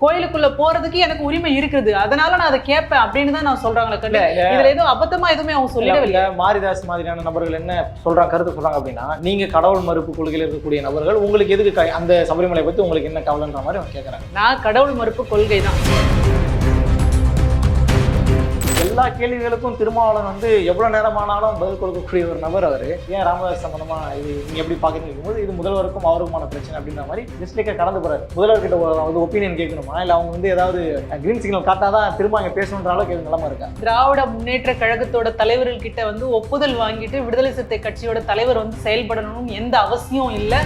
கோயிலுக்குள்ள போறதுக்கு எனக்கு உரிமை இருக்குது. அதனால நான் அதை கேட்பேன் அப்படின்னு தான் நான் சொல்றாங்களே கண்டு இதுல எதுவும் அபத்தமா எதுவுமே அவங்க சொல்லிடவில்லை இல்ல, மாரிதாஸ் மாதிரியான நபர்கள் என்ன சொல்றாங்க கருத்து சொல்றாங்க அப்படின்னா நீங்க கடவுள் மறுப்பு கொள்கையில் இருக்கக்கூடிய நபர்கள் உங்களுக்கு எதுக்கு அந்த சபரிமலை பத்தி உங்களுக்கு என்ன கவலைன்ற மாதிரி அவங்க கேக்குறாங்க. நான் கடவுள் மறுப்பு கொள்கை தான் எல்லா கேள்விகளுக்கும் திருமாவளவன் வந்து எவ்வளவு நேரமானாலும் பதில் கொடுக்கக்கூடிய ஒரு நபர் அவர். ஏன் ராமதாஸ் சம்பந்தமா இது நீங்க எப்படி பாக்குறீங்க போது இது முதல்வருக்கும் அவருக்குமான பிரச்சனை அப்படின்ற மாதிரி டிஸ்ட்ரிக்டை கடந்து போறாரு. முதல்வர்கிட்ட ஒரு வந்து ஒப்பீனியன் கேட்கணுமா? இல்ல அவங்க வந்து ஏதாவது கிரீன் சிக்னல் காட்டாதான் திரும்ப அங்க பேசணுன்ற அளவுக்கு இது நிலமா இருக்கா? திராவிட முன்னேற்ற கழகத்தோட தலைவர்கள் கிட்ட வந்து ஒப்புதல் வாங்கிட்டு விடுதலை சிறுத்தை கட்சியோட தலைவர் வந்து செயல்படணும்னு எந்த அவசியம் இல்லை.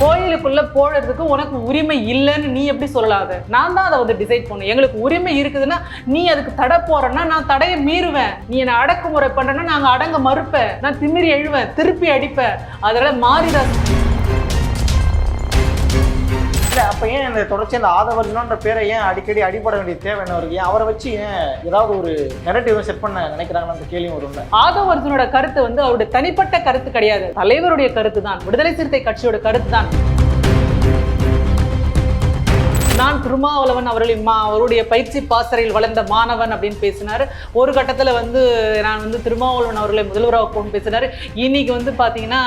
கோயிலுக்குள்ள போடுறதுக்கு உனக்கு உரிமை இல்லைன்னு நீ எப்படி சொல்லாத நான் தான் அதை வந்து டிசைட் பண்ணேன் எங்களுக்கு உரிமை இருக்குதுன்னா நீ அதுக்கு தடை போறேன்னா நான் தடையை மீறுவேன். நீ என்னை அடக்குமுறை பண்றேன்னா நாங்க அடங்க மறுப்பேன். நான் திமிரி எழுவேன் திருப்பி அடிப்பேன். அதனால மாறிதான் இல்லை அப்ப ஏன் இந்த தொடர்ச்சி அந்த ஆதவர்ஜுனன்ற பேரை ஏன் அடிக்கடி அடிபட வேண்டிய தேவை? என்ன இருக்கு? ஏன் அவரை வச்சு ஏன் ஏதாவது ஒரு நெரட்டிவ் செட் பண்ண நினைக்கிறாங்கன்னு அந்த கேள்வியும் வரும்ல ஆதவ கருத்து வந்து அவருடைய தனிப்பட்ட கருத்து கிடையாது. தலைவருடைய கருத்து தான் விடுதலை சிறுத்தை கட்சியோட கருத்து தான் நான் திருமாவளவன் அவர்களின் மா அவருடைய பயிற்சி பாசறையில் வளர்ந்த மாணவன் அப்படின்னு பேசினார். ஒரு கட்டத்தில் வந்து நான் வந்து திருமாவளவன் அவர்களை முதல்வராக போகணும்னு பேசினார். இன்னைக்கு வந்து பார்த்தீங்கன்னா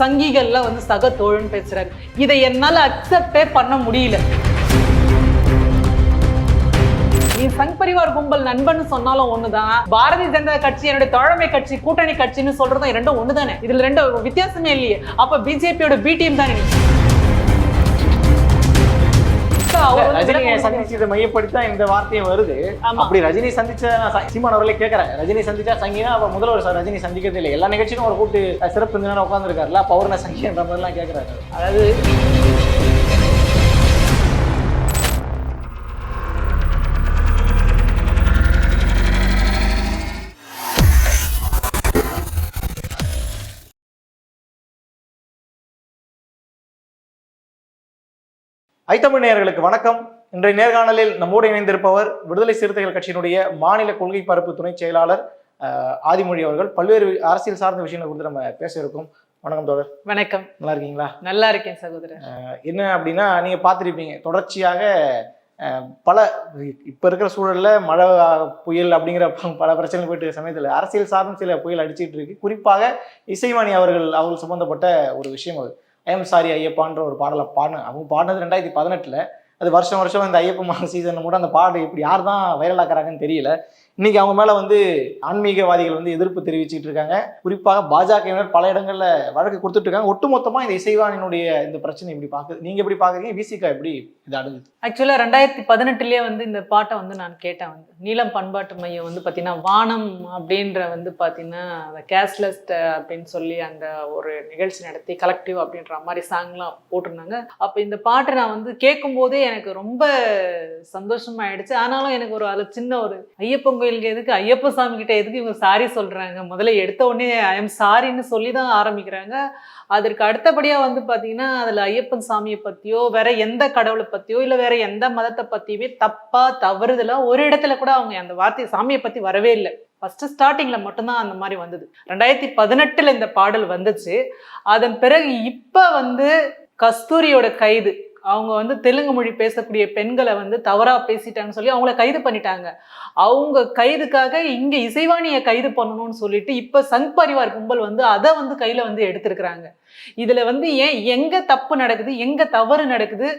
சங்கிகளில் வந்து சக தோழன் பேசுகிறார் இதை என்னால் அக்செப்டே பண்ண முடியல. நீ சங் பரிவார் கும்பல் நண்பன் சொன்னாலும் ஒண்ணுதான். பாரதிய ஜனதா கட்சி என்னுடைய தோழமை கட்சி கூட்டணி கட்சின்னு சொல்றதும் ரெண்டும் ஒண்ணுதானே? இதுல ரெண்டு வித்தியாசமே இல்லையே. அப்ப பிஜேபியோட பிடிஎம் தானே? ரஜினியை சந்திச்சதை மையப்படுத்தி இந்த வார்த்தையும் வருது. அப்படி ரஜினி சந்திச்ச சீமான் அவர்களே கேட்கறேன் ரஜினி சந்திச்சா சங்கினா அப்ப முதல்வர் சார் ரஜினி சந்திக்கிறதே இல்லை. எல்லா நிகழ்ச்சியும் அவர் கூப்பிட்டு சிறப்பு உட்காந்துருக்காருல நான் சங்கின்ற மாதிரிலாம் கேட்கறாரு. அதாவது ஐத்தமிழ் நேயர்களுக்கு வணக்கம். இன்றைய நேர்காணலில் நம்மோடு இணைந்திருப்பவர் விடுதலை சிறுத்தைகள் கட்சியினுடைய மாநில கொள்கை பரப்பு துணை செயலாளர் ஆதிமொழி அவர்கள். பல்வேறு அரசியல் சார்ந்த விஷயங்களை குறித்து நம்ம பேச இருக்கோம். வணக்கம் தோழர். வணக்கம். நல்லா இருக்கீங்களா? நல்லா இருக்கேன் சகோதரர். என்ன அப்படின்னா நீங்க பார்த்துருப்பீங்க. தொடர்ச்சியாக பல இப்ப இருக்கிற சூழல்ல மழை புயல் அப்படிங்கிற பல பிரச்சனைகள் போயிட்டு சமயத்துல அரசியல் சார்ந்த சில புயல் அடிச்சிட்டு இருக்கு. குறிப்பாக இசைவாணி அவர்கள் அவர்கள் சம்பந்தப்பட்ட ஒரு விஷயம் அது. ஐஎம் சாரி ஐயப்பான்ற ஒரு பாடலை பாடின அவங்க பாடினது ரெண்டாயிரத்தி பதினெட்டில் அது வருஷம் வருஷம் இந்த ஐயப்பமான சீசன் கூட அந்த பாடு இப்படி யார் தான் வைரலாக்குறாங்கன்னு தெரியல. இன்னைக்கு அவங்க மேல வந்து ஆன்மீகவாதிகள் வந்து எதிர்ப்பு தெரிவிச்சிட்டு இருக்காங்க. குறிப்பாக பாஜகவினர் பல இடங்கள்ல வழக்கு கொடுத்துட்டு இருக்காங்க. ஒட்டுமொத்தமா இந்த இசைவானினுடைய இந்த பிரச்சனை எப்படி பாக்குது. நீங்க எப்படி பாக்குறீங்க? விசிகா எப்படி இது அணுகுது ஆக்சுவலா ரெண்டாயிரத்தி பதினெட்டுலயே வந்து இந்த பாட்டை வந்து நான் கேட்டேன் வந்து. நீளம் பண்பாட்டு மையம் வந்து பாத்தீங்கன்னா வானம் அப்படின்ற வந்து பாத்தீங்கன்னா அந்த கேஷ்லெஸ் அப்படின்னு சொல்லி அந்த ஒரு நிகழ்ச்சி நடத்தி கலெக்டிவ் அப்படின்ற மாதிரி சாங்லாம் போட்டிருந்தாங்க. அப்ப இந்த பாட்டை நான் வந்து கேட்கும் போதே எனக்கு ரொம்ப சந்தோஷமா ஆயிடுச்சு ஆனாலும் எனக்கு ஒரு அதுல சின்ன ஒரு ஐயப்பொங்கல் கோயிலுக்கு எதுக்கு? ஐயப்ப சாமி கிட்ட எதுக்கு இவங்க சாரி சொல்றாங்க? முதல்ல எடுத்த உடனே ஐ எம் சாரின்னு சொல்லி தான் ஆரம்பிக்கிறாங்க. அதற்கு அடுத்தபடியா வந்து பாத்தீங்கன்னா அதுல ஐயப்பன் சாமியை பத்தியோ வேற எந்த கடவுளை பத்தியோ இல்ல வேற எந்த மதத்தை பத்தியுமே தப்பா தவறுதலாக ஒரு இடத்துல கூட அவங்க அந்த வார்த்தையை சாமியை பத்தி வரவே இல்லை. ஃபர்ஸ்ட் ஸ்டார்டிங்ல மட்டும்தான் அந்த மாதிரி வந்தது. ரெண்டாயிரத்தி பதினெட்டுல இந்த பாடல் வந்துச்சு. அதன் பிறகு இப்ப வந்து கஸ்தூரியோட கைது. அவங்க வந்து தெலுங்கு மொழி பேசக்கூடிய பெண்களை வந்து தவறாக பேசிட்டாங்கன்னு சொல்லி அவங்கள கைது பண்ணிட்டாங்க. அவங்க கைதுக்காக இங்கே இசைவாணியை கைது பண்ணணும்னு சொல்லிட்டு இப்போ சங் பரிவார் கும்பல் வந்து அதை வந்து கையில் வந்து எடுத்திருக்கிறாங்க. இதில் வந்து ஏன் எங்கே தப்பு நடக்குது எங்கே தவறு நடக்குது?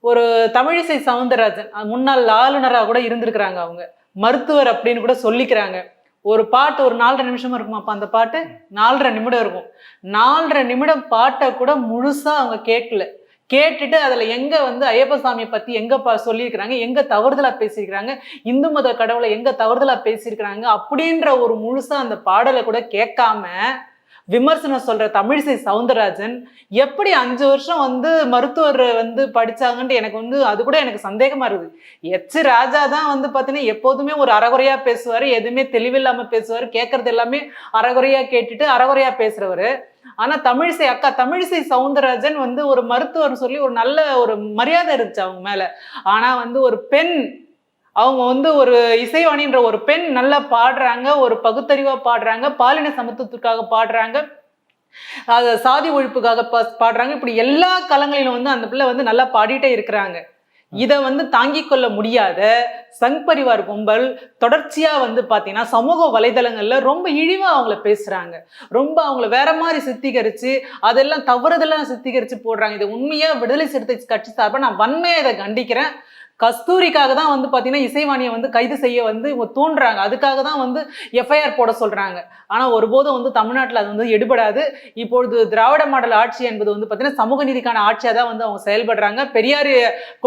ஒரு தமிழிசை சவுந்தரராஜன் முன்னாள் ஆளுநராக கூட இருந்திருக்கிறாங்க அவங்க. மருத்துவர் அப்படின்னு கூட சொல்லிக்கிறாங்க. ஒரு பாட்டு ஒரு நாலரை நிமிஷமா இருக்குமாப்பா அந்த பாட்டு? நாலரை நிமிடம் இருக்கும். நாலரை நிமிடம் பாட்டை கூட முழுசாக அவங்க கேட்கல. கேட்டுட்டு அதில் எங்கே வந்து ஐயப்ப சாமியை எங்கே எங்க பா சொல்லியிருக்கிறாங்க எங்கே தவறுதலாக பேசியிருக்கிறாங்க இந்து மத கடவுளை எங்கே தவறுதலாக பேசியிருக்கிறாங்க அப்படின்ற ஒரு முழுசாக அந்த பாடலை கூட கேட்காம விமர்சனம் சொல்கிற தமிழிசை சவுந்தரராஜன் எப்படி அஞ்சு வருஷம் வந்து மருத்துவர் வந்து படித்தாங்கன்ட்டு எனக்கு வந்து அது கூட எனக்கு சந்தேகமாக இருக்குது. எச்சு ராஜா தான் வந்து பார்த்தீங்கன்னா எப்போதுமே ஒரு அறகுறையாக பேசுவார் எதுவுமே தெளிவில்லாமல் பேசுவார் கேட்குறது எல்லாமே அறகுறையாக கேட்டுட்டு அறகுறையாக பேசுகிறவர் ஆனா தமிழிசை அக்கா தமிழிசை சவுந்தரராஜன் வந்து ஒரு மருத்துவர் சொல்லி ஒரு நல்ல ஒரு மரியாதை இருந்துச்சு அவங்க மேல. ஆனா வந்து ஒரு பெண் அவங்க வந்து ஒரு இசைவாணின்ற ஒரு பெண் நல்லா பாடுறாங்க ஒரு பகுத்தறிவா பாடுறாங்க பாலின சமத்துவத்துக்காக பாடுறாங்க சாதி ஒழிப்புக்காக பா- பாடுறாங்க. இப்படி எல்லா களங்களிலும் வந்து அந்த பிள்ளை வந்து நல்லா பாடிட்டே இருக்கிறாங்க. இதை வந்து தாங்கிக் கொள்ள முடியாத சங் பரிவார் கும்பல் தொடர்ச்சியா வந்து பாத்தீங்கன்னா சமூக வலைதளங்கள்ல ரொம்ப இழிவா அவங்கள பேசுறாங்க. ரொம்ப அவங்கள வேற மாதிரி சித்திகரிச்சு அதெல்லாம் தவறுதெல்லாம் சித்திகரிச்சு போடுறாங்க. இது உண்மையா விடுதலை சிறுத்தை கட்சி சார்பாக நான் வன்மையா இதை கண்டிக்கிறேன். கஸ்தூரிக்காக தான் வந்து பார்த்தீங்கன்னா இசைவாணியை வந்து கைது செய்ய வந்து இவங்க தூண்டுறாங்க அதுக்காக தான் வந்து எஃப்ஐஆர் போட சொல்றாங்க. ஆனால் ஒருபோதும் வந்து தமிழ்நாட்டில் அது வந்து எடுபடாது. இப்பொழுது திராவிட மாடல் ஆட்சி என்பது வந்து பார்த்தீங்கன்னா சமூக நீதிக்கான ஆட்சியாக தான் வந்து அவங்க செயல்படுறாங்க. பெரியார்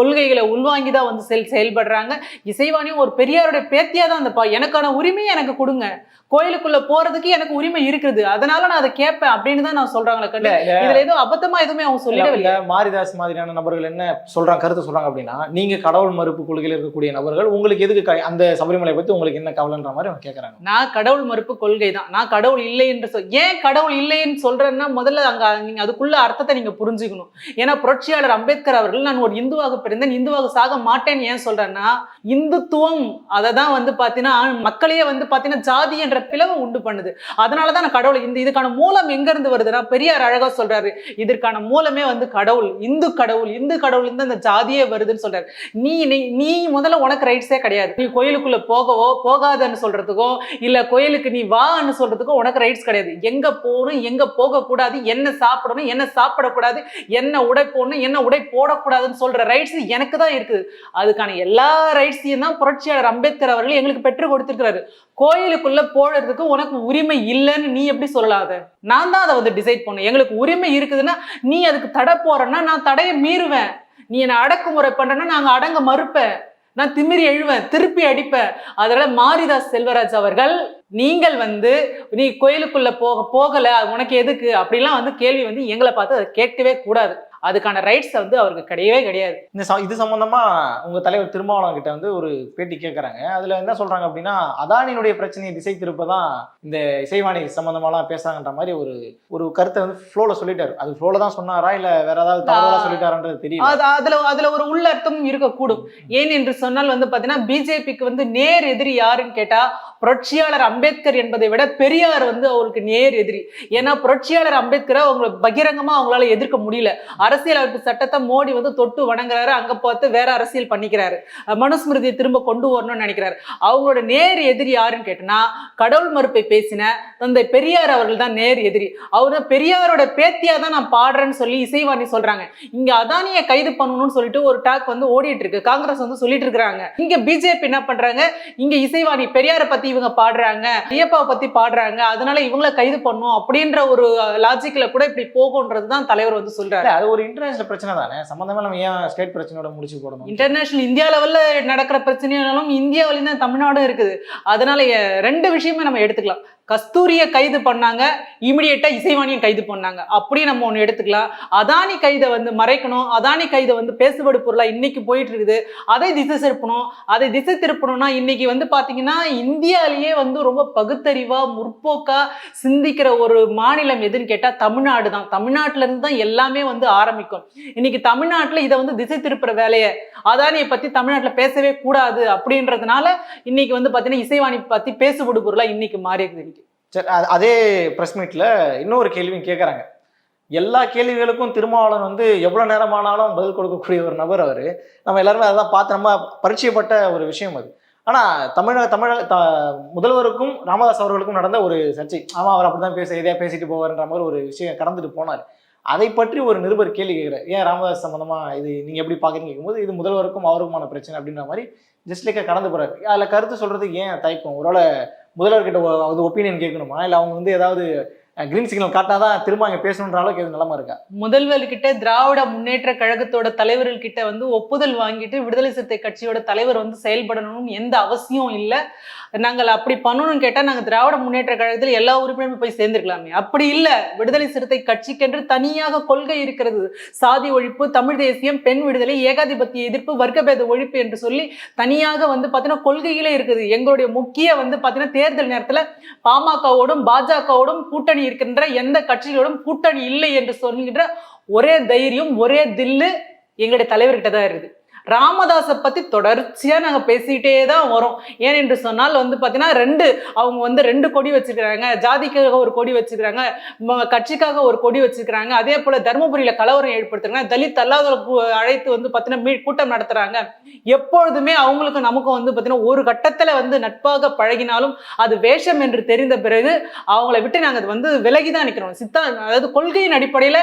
கொள்கைகளை உள்வாங்கி தான் வந்து செயல் செயல்படுறாங்க. இசைவாணியும் ஒரு பெரியாருடைய பேத்தியாக தான் அந்த பா எனக்கான உரிமையை எனக்கு கொடுங்க. கோயிலுக்குள்ள போறதுக்கு எனக்கு உரிமை இருக்குது. அதனால நான் அதை கேட்பேன் அப்படின்னு தான் நான் சொல்றாங்களே கண்டு இதுல ஏதோ அபத்தமா எதுவுமே அவங்க சொல்லவே இல்ல. மாரிதாஸ் மாதிரியான நபர்கள் என்ன சொல்றாங்க கருத்து சொல்றாங்க அப்படின்னா நீங்க கடவுள் கடவுள் மறுப்பு கொள்கையில் இருக்கக்கூடிய நபர்கள் உங்களுக்கு எதுக்கு அந்த சபரிமலை பத்தி உங்களுக்கு என்ன கவலைன்ற மாதிரி அவங்க கேக்குறாங்க. நான் கடவுள் மறுப்பு கொள்கை தான். நான் கடவுள் இல்லை என்று சொல் ஏன் கடவுள் இல்லைன்னு சொல்றேன்னா முதல்ல அங்க நீங்க அதுக்குள்ள அர்த்தத்தை நீங்க புரிஞ்சுக்கணும். ஏன்னா புரட்சியாளர் அம்பேத்கர் அவர்கள் நான் ஒரு இந்துவாக பிறந்தேன் இந்துவாக சாக மாட்டேன்னு ஏன் சொல்றேன்னா இந்துத்துவம் அதை தான் வந்து பாத்தீங்கன்னா மக்களையே வந்து பாத்தீங்கன்னா ஜாதி என்ற பிளவை உண்டு பண்ணுது. அதனாலதான் நான் கடவுள் இந்த இதுக்கான மூலம் எங்க இருந்து வருதுன்னா பெரியார் அழகா சொல்றாரு இதற்கான மூலமே வந்து கடவுள் இந்து கடவுள் இந்து கடவுள் இருந்து அந்த ஜாதியே வருதுன்னு சொல்றாரு. நீ நீ- நீ முதல்ல உனக்கு ரைட்ஸே கிடையாது. நீ கோயிலுக்குள்ள போகவோ போகாதன்னு சொல்றதுக்கோ இல்ல கோயிலுக்கு நீ வான்னு சொல்றதுக்கோ உனக்கு ரைட்ஸ் கிடையாது. எங்க போகணும் எங்க போகக்கூடாது என்ன சாப்பிடணும் என்ன சாப்பிடக்கூடாது என்ன உடை போடணும் என்ன உடை போடக்கூடாதுன்னு சொல்ற ரைட்ஸ் எனக்கு தான் இருக்குது. அதுக்கான எல்லா ரைட்ஸையும் தான் புரட்சியாளர் அம்பேத்கர் அவர்கள் எங்களுக்கு பெற்றுக் கொடுத்திருக்கிறாரு. கோயிலுக்குள்ள போடுறதுக்கு உனக்கு உரிமை இல்லைன்னு நீ எப்படி சொல்லாத நான் தான் அதை வந்து டிசைட் பண்ணேன் எங்களுக்கு உரிமை இருக்குதுன்னா நீ அதுக்கு தடை போறேன்னா நான் தடையை மீறுவேன். நீ என்னை அடக்குமுறை பண்றேன்னா நாங்க அடங்க மறுப்பேன். நான் திமிரி எழுவேன் திருப்பி அடிப்பேன். அதனால மாரிதாஸ் செல்வராஜ் அவர்கள் நீங்கள் வந்து நீ கோயிலுக்குள்ள போக போகல உனக்கு எதுக்கு? அப்படிலாம் வந்து கேள்வி வந்து எங்களை பார்த்து அதை கேட்கவே கூடாது. அதுக்கான ரைட்ஸ் வந்து அவருக்கு கிடையவே கிடையாது. இந்த இது சம்பந்தமா உங்க தலைவர் திருமாவளவன் கிட்ட வந்து ஒரு பேட்டி கேட்கறாங்க அதுல என்ன சொல்றாங்க அப்படின்னா அதானியினுடைய பிரச்சனையை திசை திருப்பதான் இந்த இசைவாணி சம்பந்தமாலாம் பேசுறாங்கன்ற மாதிரி ஒரு ஒரு கருத்தை வந்து ஃப்ளோல சொல்லிட்டாரு. அது ஃப்ளோல தான் சொன்னாரா? இல்ல வேற ஏதாவது தவறா சொல்லிட்டாரான்றது தெரியல. அது அதுல அதுல ஒரு உள்ளர்த்தம் இருக்கக்கூடும். ஏன் என்று சொன்னால் வந்து பாத்தீங்கன்னா பிஜேபிக்கு வந்து நேர் எதிரி யாருன்னு கேட்டா புரட்சியாளர் அம்பேத்கர் என்பதை விட பெரியார் வந்து அவருக்கு நேர் எதிரி. ஏன்னா புரட்சியாளர் அம்பேத்கரை அவங்களை பகிரங்கமா அவங்களால எதிர்க்க முடியல. அரசியல் அமைப்பு சட்டத்தை மோடி வந்து தொட்டு வணங்குறாரு அங்க பார்த்து வேற அரசியல் பண்ணிக்கிறாரு. மனுஸ்மிருதியை திரும்ப கொண்டு வரணும்னு நினைக்கிறாரு. அவங்களோட நேர் எதிரி யாருன்னு கேட்டனா கடவுள் மறுப்பை பேசின தந்தை பெரியார் அவர்கள் தான் நேர் எதிரி. அவர் தான் பெரியாரோட பேத்தியா தான் நான் பாடுறேன்னு சொல்லி இசைவாணி சொல்றாங்க. இங்க அதானிய கைது பண்ணணும்னு சொல்லிட்டு ஒரு டாக் வந்து ஓடிட்டு இருக்கு. காங்கிரஸ் வந்து சொல்லிட்டு இருக்கிறாங்க. இங்க பிஜேபி என்ன பண்றாங்க? இங்க இசைவாணி பெரியாரை பத்தி இவங்க பாடுறாங்க ஐயப்பாவை பத்தி பாடுறாங்க அதனால இவங்கள கைது பண்ணும் அப்படின்ற ஒரு லாஜிக்ல கூட இப்படி போகும்ன்றது தான் தலைவர் வந்து சொல்றாரு. அது ஒரு இன்டர்நேஷனல் பிரச்சனை தானே? சம்பந்தமா நம்ம ஏன் ஸ்டேட் பிரச்சனையோட முடிச்சு போடணும்? இன்டர்நேஷனல் இந்தியா லெவல்ல நடக்கிற பிரச்சனைனாலும் இந்தியாவில தான் தமிழ்நாடும் இருக்குது. அதனால ரெண்டு விஷயமே நம்ம எடுத்துக்கலாம். கஸ்தூரியை கைது பண்ணாங்க இமிடியேட்டா இசைவாணியும் கைது பண்ணாங்க. அப்படியே நம்ம ஒன்று எடுத்துக்கலாம். அதானி கைதை வந்து மறைக்கணும் அதானி கைதை வந்து பேசுபடு பொருளா இன்னைக்கு போயிட்டு இருக்குது அதை திசை திருப்பணும். அதை திசை திருப்பணும்னா இன்னைக்கு வந்து பாத்தீங்கன்னா இந்தியாலேயே வந்து ரொம்ப பகுத்தறிவா முற்போக்கா சிந்திக்கிற ஒரு மாநிலம் எதுன்னு கேட்டா தமிழ்நாடு தான். தமிழ்நாட்டுல இருந்து தான் எல்லாமே வந்து ஆரம்பிக்கும். இன்னைக்கு தமிழ்நாட்டுல இதை வந்து திசை திருப்புற வேலையை அதானியை பத்தி தமிழ்நாட்டுல பேசவே கூடாது அப்படின்றதுனால இன்னைக்கு வந்து பாத்தீங்கன்னா இசைவாணி பத்தி பேசுபடு பொருளா இன்னைக்கு மாறி இருக்குது சரி அதே ப்ரெஸ் மீட்டில் இன்னொரு கேள்வியும் கேட்குறாங்க எல்லா கேள்விகளுக்கும் திருமாவளவன் வந்து எவ்வளோ நேரமானாலும் பதில் கொடுக்கக்கூடிய ஒரு நபர் அவர். நம்ம எல்லாருமே அதான் பார்த்து நம்ம பரிச்சயப்பட்ட ஒரு விஷயம் அது. ஆனால் தமிழக தமிழக த முதல்வருக்கும் ராமதாஸ் அவர்களுக்கும் நடந்த ஒரு சர்ச்சை. ஆமாம் அவர் அப்படிதான் பேச எதையா பேசிட்டு போவார்ன்ற மாதிரி ஒரு விஷயம் கடந்துட்டு போனார். அதை பற்றி ஒரு நிருபர் கேள்வி கேட்கிறார் ஏன் ராமதாஸ் சம்மந்தமாக இது நீங்கள் எப்படி பார்க்குறீங்க கேட்கும்போது இது முதல்வருக்கும் அவருக்குமான பிரச்சனை அப்படின்ற மாதிரி ஜஸ்ட் லைக்காக கடந்து போகிறார் அதில் கருத்து சொல்கிறது ஏன் தயக்கம்? ஒருவேளை முதல்வர்கிட்ட அது ஒப்பீனியன் கேட்கணுமா? இல்லை அவங்க வந்து ஏதாவது கிரீன் சிக்னல் காட்டாதான் திரும்ப அங்கே பேசணுன்ற அளவுக்கு எதுவும் நிலமா இருக்கா? முதல்வர்கிட்ட திராவிட முன்னேற்ற கழகத்தோட தலைவர்கள் கிட்ட வந்து ஒப்புதல் வாங்கிட்டு விடுதலை சிறுத்தை கட்சியோட தலைவர் வந்து செயல்படணும்னு எந்த அவசியம் இல்லை. நாங்கள் அப்படி பண்ணணும்னு கேட்டால் நாங்கள் திராவிட முன்னேற்ற கழகத்தில் எல்லா உறுப்பினருமே போய் சேர்ந்திருக்கலாமே. அப்படி இல்லை. விடுதலை சிறுத்தை கட்சிக்கென்று தனியாக கொள்கை இருக்கிறது. சாதி ஒழிப்பு தமிழ் தேசியம் பெண் விடுதலை ஏகாதிபத்திய எதிர்ப்பு வர்க்கபேத ஒழிப்பு என்று சொல்லி தனியாக வந்து பார்த்தீங்கன்னா கொள்கைகளே இருக்குது. எங்களுடைய முக்கிய வந்து பார்த்தீங்கன்னா தேர்தல் நேரத்தில் பாமகவோடும் பாஜகவோடும் கூட்டணி இருக்கின்ற எந்த கட்சிகளோடும் கூட்டணி இல்லை என்று சொல்கின்ற ஒரே தைரியம் ஒரே தில்லு எங்களுடைய தலைவர்கிட்ட தான் இருக்குது. ராமதாஸை பற்றி தொடர்ச்சியாக நாங்கள் பேசிக்கிட்டே தான் வரோம். ஏன் என்று சொன்னால் வந்து பார்த்தீங்கன்னா ரெண்டு அவங்க வந்து ரெண்டு கொடி வச்சுருக்கிறாங்க. ஜாதிக்காக ஒரு கொடி வச்சுருக்கிறாங்க. கட்சிக்காக ஒரு கொடி வச்சுருக்கிறாங்க. அதே போல் தருமபுரியில் கலவரம் ஏற்படுத்துறாங்க. தலித் அல்லாத அழைத்து வந்து பார்த்தீங்கன்னா மீ- கூட்டம் நடத்துகிறாங்க எப்பொழுதுமே அவங்களுக்கும் நமக்கும் வந்து பார்த்தீங்கன்னா ஒரு கட்டத்தில் வந்து நட்பாக பழகினாலும் அது வேஷம் என்று தெரிந்த பிறகு அவங்கள விட்டு நாங்கள் அது வந்து விலகி தான் நிற்கிறோம் சித்தா அதாவது கொள்கையின் அடிப்படையில்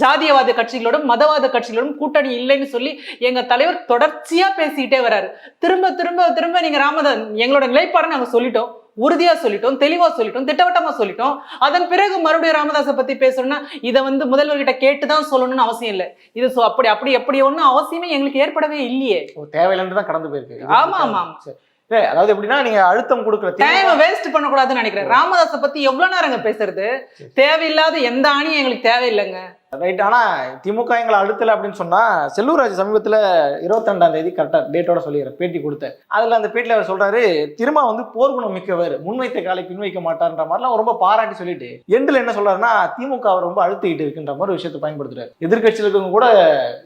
ஜாதியவாத கட்சிகளோடும் மதவாத கட்சிகளோடும் கூட்டணி இல்லைன்னு சொல்லி எங்க தலைவர் தொடர்ச்சியா பேசிக்கிட்டே வராரு. திரும்ப திரும்ப திரும்ப நீங்க ராமதாஸ் எங்களோட நிலைப்பாடை நாங்க சொல்லிட்டோம். உறுதியா சொல்லிட்டோம் தெளிவா சொல்லிட்டோம் திட்டவட்டமா சொல்லிட்டோம். அதன் பிறகு மறுபடியும் ராமதாஸை பத்தி பேசணும்னா இதை வந்து முதல்வர்கிட்ட கேட்டு தான் சொல்லணும்னு அவசியம் இல்லை. இது அப்படி அப்படி அப்படி ஒன்றும் அவசியமே எங்களுக்கு ஏற்படவே இல்லையே. தேவையில்லைன்னு தான் கடந்து போயிருக்கு. ஆமா, ஆமா, ஆமா. அதாவது எப்படின்னா நீங்க அழுத்தம் கொடுக்குற டைம் வேஸ்ட் பண்ணக்கூடாதுன்னு நினைக்கிறேன். ராமதாஸை பத்தி எவ்வளவு நேரங்க பேசுறது? தேவையில்லாத எந்த அணியும் எங்களுக்கு தேவையில்லைங்க. ரைட் ஆனால் திமுக எங்களை அழுத்தலை அப்படின்னு சொன்னால் செல்லூராஜ் சமீபத்தில் இருபத்தி ரெண்டாம் தேதி கரெக்டாக டேட்டோட சொல்லிடுறேன் பேட்டி கொடுத்தேன் அதில் அந்த பேட்டியில் அவர் சொல்கிறாரு திரும்ப வந்து போர்க்குணம் மிக்கவர் முன்வைத்த காலை பின்வைக்க மாட்டார்ன்ற மாதிரிலாம் ரொம்ப பாராட்டி சொல்லிட்டு எண்டில் என்ன சொல்கிறாருன்னா திமுக அவர் ரொம்ப அழுத்திக்கிட்டு இருக்குன்ற மாதிரி விஷயத்தை பயன்படுத்துறாரு. எதிர்கட்சியில் இருக்கவங்க கூட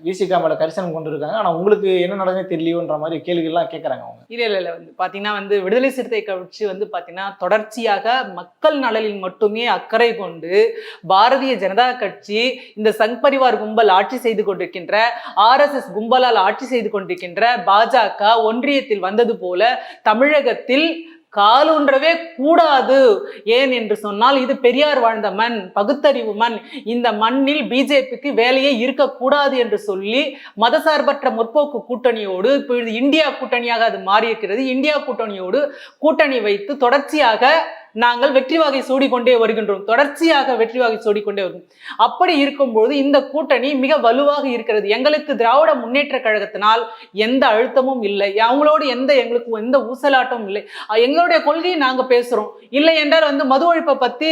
விசிகா மேலே கரிசனம் கொண்டு இருக்காங்க ஆனால் உங்களுக்கு என்ன நடந்தே தெரியலையோன்ற மாதிரி கேள்விகள்லாம் கேட்குறாங்க அவங்க. இல்லை இல்லை இல்லை. வந்து பார்த்தீங்கன்னா வந்து விடுதலை சிறுத்தை கட்சி வந்து பார்த்தீங்கன்னா தொடர்ச்சியாக மக்கள் நலனில் மட்டுமே அக்கறை கொண்டு பாரதிய ஜனதா கட்சி இந்த சங் பரிவார் கும்பல் ஆட்சி செய்து கொண்டிருக்கின்ற ஆர்எஸ்எஸ் கும்பலால் ஆட்சி செய்து கொண்டிருக்கின்ற பாஜக ஒன்றியத்தில் வந்தது போல தமிழகத்தில் காலூன்றவே கூடாது. ஏன் என்று சொன்னால் இது பெரியார் வாழ்ந்த மண் பகுத்தறிவு மண். இந்த மண்ணில் பிஜேபிக்கு வேலையே இருக்கக்கூடாது என்று சொல்லி மதசார்பற்ற முற்போக்கு கூட்டணியோடு இப்பொழுது இந்தியா கூட்டணியாக அது மாறியிருக்கிறது. இந்தியா கூட்டணியோடு கூட்டணி வைத்து தொடர்ச்சியாக நாங்கள் வெற்றி வாகை சூடிக்கொண்டே வருகின்றோம் தொடர்ச்சியாக வெற்றி வாகை சூடிக்கொண்டே வரும் அப்படி இருக்கும்போது இந்த கூட்டணி மிக வலுவாக இருக்கிறது. எங்களுக்கு திராவிட முன்னேற்ற கழகத்தினால் எந்த அழுத்தமும் இல்லை. அவங்களோடு எந்த எங்களுக்கு எந்த ஊசலாட்டமும் இல்லை. எங்களுடைய கொள்கையை நாங்கள் பேசுகிறோம் இல்லை என்றால் வந்து மது ஒழிப்பை பற்றி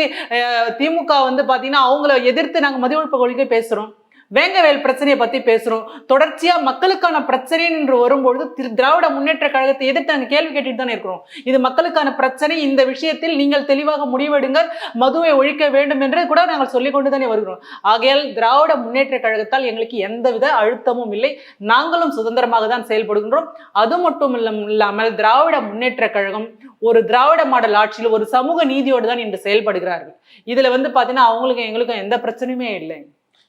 திமுக வந்து பார்த்தீங்கன்னா அவங்கள எதிர்த்து நாங்கள் மது ஒழிப்பு கொள்கை பேசுகிறோம் வேங்கவேல் பிரச்சனையை பத்தி பேசுறோம். தொடர்ச்சியா மக்களுக்கான பிரச்சனை என்று வரும்பொழுது திரு திராவிட முன்னேற்ற கழகத்தை எதிர்த்து நாங்கள் கேள்வி கேட்டுட்டு தானே இருக்கிறோம். இது மக்களுக்கான பிரச்சனை. இந்த விஷயத்தில் நீங்கள் தெளிவாக முடிவெடுங்கள். மதுவை ஒழிக்க வேண்டும் என்று கூட நாங்கள் சொல்லிக் கொண்டு தானே வருகிறோம். ஆகையால் திராவிட முன்னேற்ற கழகத்தால் எங்களுக்கு எந்தவித அழுத்தமும் இல்லை. நாங்களும் சுதந்திரமாக தான் செயல்படுகின்றோம். அது மட்டும் இல்லாமல் திராவிட முன்னேற்ற கழகம் ஒரு திராவிட மாடல் ஆட்சியில் ஒரு சமூக நீதியோடு தான் இன்று செயல்படுகிறார்கள். இதுல வந்து பாத்தீங்கன்னா அவங்களுக்கும் எங்களுக்கும் எந்த பிரச்சனையுமே இல்லை.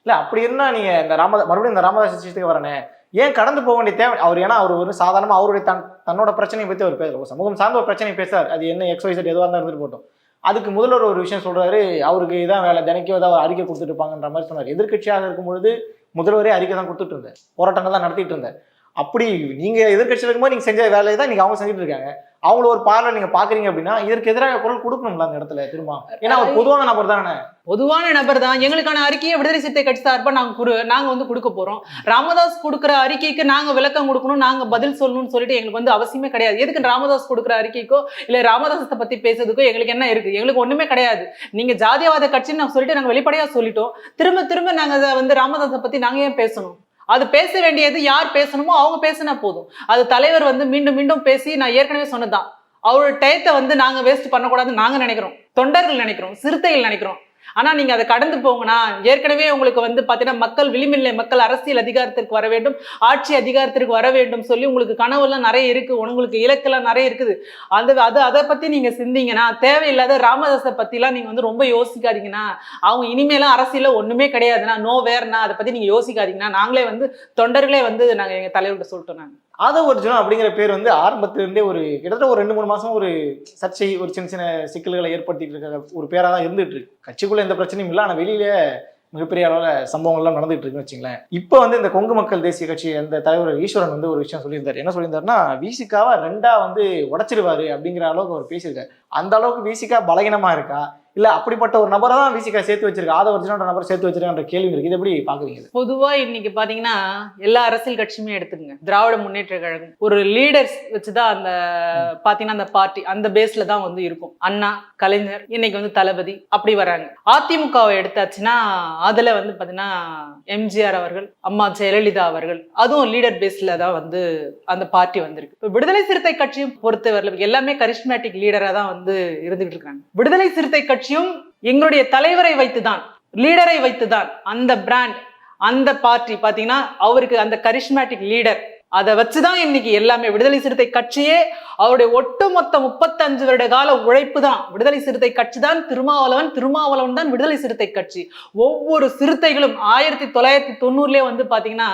இல்லை அப்படி இருந்தால் நீங்கள் இந்த ராமதா மறுபடியும் இந்த ராமதாஸ் விஷயத்துக்கு வரனே. ஏன் கடந்து போக வேண்டிய தேவை? அவர் ஏன்னா அவர் ஒரு சாதாரணமாக அவருடைய தன் தன்னோட பிரச்சனையை பற்றி அவர் பேசுறாரு சமூகம் சார்ந்த ஒரு பிரச்சனை பேசுறாரு. அது என்ன எக்ஸ் ஒய்சட் எதுவாக இருந்தாலும் இருந்துட்டு போட்டோம். அதுக்கு முதல்வர் ஒரு விஷயம் சொல்கிறாரு அவருக்கு இதான் வேலை தினைக்கும் ஏதாவது அறிக்கை கொடுத்துட்டு இருப்பாங்கன்ற மாதிரி சொன்னார். எதிர்க்கட்சியாக இருக்கும் பொழுது முதல்வரே அறிக்கை தான் கொடுத்துட்டு இருந்தார். போராட்டங்கள் தான் நடத்திட்டு இருந்தார். அப்படி நீங்க எதிர்க்கட்சியில் இருக்கும்போது நீங்க செஞ்ச வேலையை தான் நீங்க அவங்க செஞ்சுட்டு இருக்காங்க. அவங்கள ஒரு பார்வை நீங்க பாக்குறீங்க அப்படின்னா இதற்கு எதிராக குரல் கொடுக்கணும்ல அந்த இடத்துல திரும்ப? ஏன்னா அவர் பொதுவான நபர் தானே? பொதுவான நபர் தான். எங்களுக்கான அறிக்கையை விடுதலை சிறுத்தை கட்சி சார்பா நாங்க குடு நாங்க வந்து கொடுக்க போறோம். ராமதாஸ் கொடுக்குற அறிக்கைக்கு நாங்க விளக்கம் கொடுக்கணும் நாங்க பதில் சொல்லணும்னு சொல்லிட்டு எங்களுக்கு வந்து அவசியமே கிடையாது. எதுக்கு ராமதாஸ் கொடுக்குற அறிக்கைக்கோ இல்ல ராமதாசத்தை பத்தி பேசுறதுக்கோ எங்களுக்கு என்ன இருக்கு? எங்களுக்கு ஒண்ணுமே கிடையாது. நீங்க ஜாதியவாத கட்சின்னு நாங்க சொல்லிட்டு நாங்க வெளிப்படையா சொல்லிட்டோம். திரும்ப திரும்ப நாங்க அதை வந்து ராமதாஸை பத்தி நாங்க ஏன் பேசணும்? அது பேச வேண்டியது யார் பேசணுமோ அவங்க பேசினா போதும். அது தலைவர் வந்து மீண்டும் மீண்டும் பேசி நான் ஏற்கனவே சொன்னதுதான். அவரோட டயத்தை வந்து நாங்க வேஸ்ட் பண்ணக்கூடாதுன்னு நாங்க நினைக்கிறோம். தொண்டர்கள் நினைக்கிறோம். சிறுத்தைகள் நினைக்கிறோம். ஆனால் நீங்கள் அதை கடந்து போங்கண்ணா ஏற்கனவே உங்களுக்கு வந்து பார்த்தீங்கன்னா மக்கள் விளிம்பில்லை மக்கள் அரசியல் அதிகாரத்திற்கு வர வேண்டும் ஆட்சி அதிகாரத்திற்கு வர வேண்டும் சொல்லி உங்களுக்கு கனவுலாம் நிறைய இருக்குது உங்களுக்கு இலக்கெல்லாம் நிறைய இருக்குது. அந்த அது அதை பற்றி நீங்கள் சிந்திங்கன்னா தேவையில்லாத ராமதாஸை பற்றிலாம் நீங்கள் வந்து ரொம்ப யோசிக்காதீங்கண்ணா அவங்க இனிமேலாம் அரசியலில் ஒன்றுமே கிடையாதுண்ணா நோ வேர்னா அதை பற்றி நீங்கள் யோசிக்காதீங்கன்னா நாங்களே வந்து தொண்டர்களே வந்து நாங்கள் எங்கள் தலைவர்கிட்ட சொல்லிட்டோம் நாங்கள் ஆதவ அர்ஜுனா அப்படிங்கிற பேர் வந்து ஆரம்பத்துலேருந்தே ஒரு கிட்டத்தட்ட ஒரு ரெண்டு மூணு மாசம் ஒரு சர்ச்சை ஒரு சின்ன சின்ன சிக்கல்களை ஏற்படுத்திட்டு இருக்க ஒரு பேரா தான் இருந்துட்டு இருக்கு. கட்சிக்குள்ள எந்த பிரச்சனையும் இல்லை. ஆனா வெளியில மிகப்பெரிய அளவில் சம்பவங்கள்லாம் நடந்துட்டு இருக்குன்னு வச்சுங்களேன். இப்போ வந்து இந்த கொங்கு மக்கள் தேசிய கட்சி அந்த தலைவர் ஈஸ்வரன் வந்து ஒரு விஷயம் சொல்லியிருந்தார். என்ன சொல்லியிருந்தாருன்னா விசிகாவை ரெண்டா வந்து உடைச்சிருவாரு அப்படிங்கிற அளவுக்கு அவர் பேசியிருக்காரு. அந்த அளவுக்கு விசிகா பலகீனமா இருக்கா? இல்ல அப்படிப்பட்ட ஒரு நபரை தான் விசிகா சேர்த்து வச்சிருக்கா. ஆதவ அர்ஜுனான்ற நபர் சேர்த்து வச்சிருக்கான்ற கேள்வி இருக்கு. இது எப்படி பாக்குறீங்க பொதுவாக பொதுவா இன்னைக்கு பாத்தீங்கன்னா எல்லா அரசியல் கட்சியுமே எடுத்துக்கங்க. திராவிட முன்னேற்ற கழகம். ஒரு லீடர்ஸ் வச்சுதான் அந்த பாத்தீங்கன்னா அந்த பார்ட்டி அந்த பேஸ்ல தான் வந்து இருக்கும். அண்ணா கலைஞர் இன்னைக்கு வந்து தளபதி அப்படி வராங்க. அதிமுகவை எடுத்தாச்சுன்னா அதுல வந்து பாத்தீங்கன்னா எம்ஜிஆர் அவர்கள் அம்மா ஜெயலலிதா அவர்கள் அதுவும் லீடர் பேஸ்ல தான் வந்து அந்த பார்ட்டி வந்திருக்கு. இப்ப விடுதலை சிறுத்தை கட்சியும் பொறுத்தவரை எல்லாமே கரிஷ்மேட்டிக் லீடரா தான் வந்து இருந்துகிட்டு இருக்காங்க. விடுதலை சிறுத்தை கட்சி கட்சியும் எங்களுடைய தலைவரை வைத்துதான் லீடரை வைத்துதான் அந்த பிராண்ட் அந்த பார்ட்டி பாத்தீங்கன்னா அவருக்கு அந்த கரிஷ்மேட்டிக் லீடர் அதை வச்சுதான் இன்னைக்கு எல்லாமே விடுதலை சிறுத்தை கட்சியே அவருடைய ஒட்டுமொத்த முப்பத்தஞ்சு வருட கால உழைப்பு தான் விடுதலை சிறுத்தை கட்சி தான் திருமாவளவன் திருமாவளவன் தான் விடுதலை சிறுத்தை கட்சி. ஒவ்வொரு சிறுத்தைகளும் ஆயிரத்தி தொள்ளாயிரத்தி தொண்ணூறுலயே வந்து பாத்தீங்கன்னா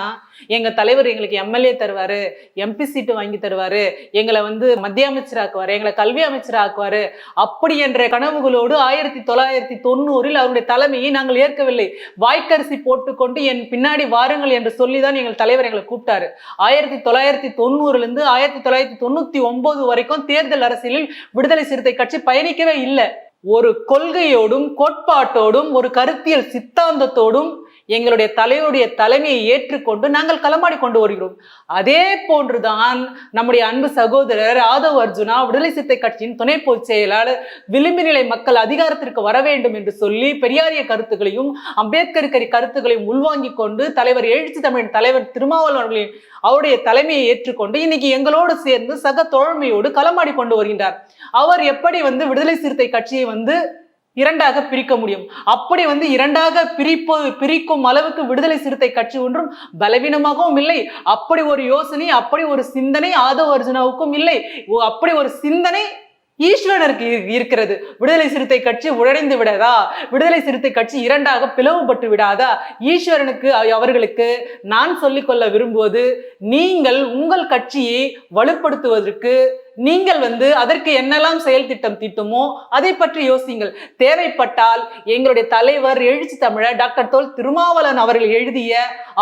எங்க தலைவர் எங்களுக்கு எம்எல்ஏ தருவாரு எம்பி சீட்டு வாங்கி தருவாரு எங்களை வந்து மத்திய அமைச்சராக்குவாரு எங்களை கல்வி அமைச்சராக்குவாரு. அப்படி என்ற கனவுகளோடு ஆயிரத்தி தொள்ளாயிரத்தி தொண்ணூறில் அவருடைய தலைமையை நாங்கள் ஏற்கவில்லை. வாய்க்கரிசி போட்டுக்கொண்டு என் பின்னாடி வாருங்கள் என்று சொல்லிதான் எங்கள் தலைவர் எங்களை கூப்பிட்டாரு. ஆயிரத்தி தொள்ளாயிரத்தி தொண்ணூறுல இருந்து ஆயிரத்தி தொள்ளாயிரத்தி தொண்ணூத்தி ஒன்பது வரைக்கும் தேர்தல் அரசியலில் விடுதலை சிறுத்தை கட்சி பயணிக்கவே இல்லை. ஒரு கொள்கையோடும் கோட்பாட்டோடும் ஒரு கருத்தியல் சித்தாந்தத்தோடும் எங்களுடைய தலைவருடைய தலைமையை ஏற்றுக்கொண்டு நாங்கள் களமாடி கொண்டு வருகிறோம். அதே போன்றுதான் நம்முடைய அன்பு சகோதரர் ஆதவ் அர்ஜுனா விடுதலை சிறுத்தை கட்சியின் துணை பொதுச் செயலாளர் விளிம்பு நிலை மக்கள் அதிகாரத்திற்கு வர வேண்டும் என்று சொல்லி பெரியாரிய கருத்துக்களையும் அம்பேத்கர் கருத்துக்களையும் உள்வாங்கிக் கொண்டு தலைவர் எழுச்சி தமிழ் தலைவர் திருமாவளவர்களின் அவருடைய தலைமையை ஏற்றுக்கொண்டு இன்னைக்கு எங்களோடு சேர்ந்து சக தோழமையோடு களமாடி கொண்டு வருகின்றார். அவர் எப்படி வந்து விடுதலை சிறுத்தை கட்சியை வந்து இரண்டாக பிரிக்க முடியும். அப்படி வந்து இரண்டாக பிரிப்பு பிரிக்கும் அளவுக்கு விடுதலை சிறுத்தை கட்சி ஒன்றும் பலவீனமாகவும் இல்லை. அப்படி ஒரு யோசனை அப்படி ஒரு சிந்தனை ஆதவ அர்ஜுனாவுக்கும் இல்லை. அப்படி ஒரு சிந்தனை ஈஸ்வரனுக்கு இருக்கிறது. விடுதலை சிறுத்தை கட்சி உடைந்து விடாதா? விடுதலை சிறுத்தை கட்சி இரண்டாக பிளவுபட்டு விடாதா? ஈஸ்வரனுக்கு அவர்களுக்கு நான் சொல்லிக்கொள்ள விரும்புவது நீங்கள் உங்கள் கட்சியை வலுப்படுத்துவதற்கு நீங்கள் வந்து அதற்கு என்னெல்லாம் செயல் திட்டம் தீட்டுமோ அதை பற்றி யோசிங்கள் தேவைப்பட்டால் எங்களுடைய தலைவர் எழுச்சி தமிழர் டாக்டர் தோல் திருமாவளன் அவர்கள் எழுதிய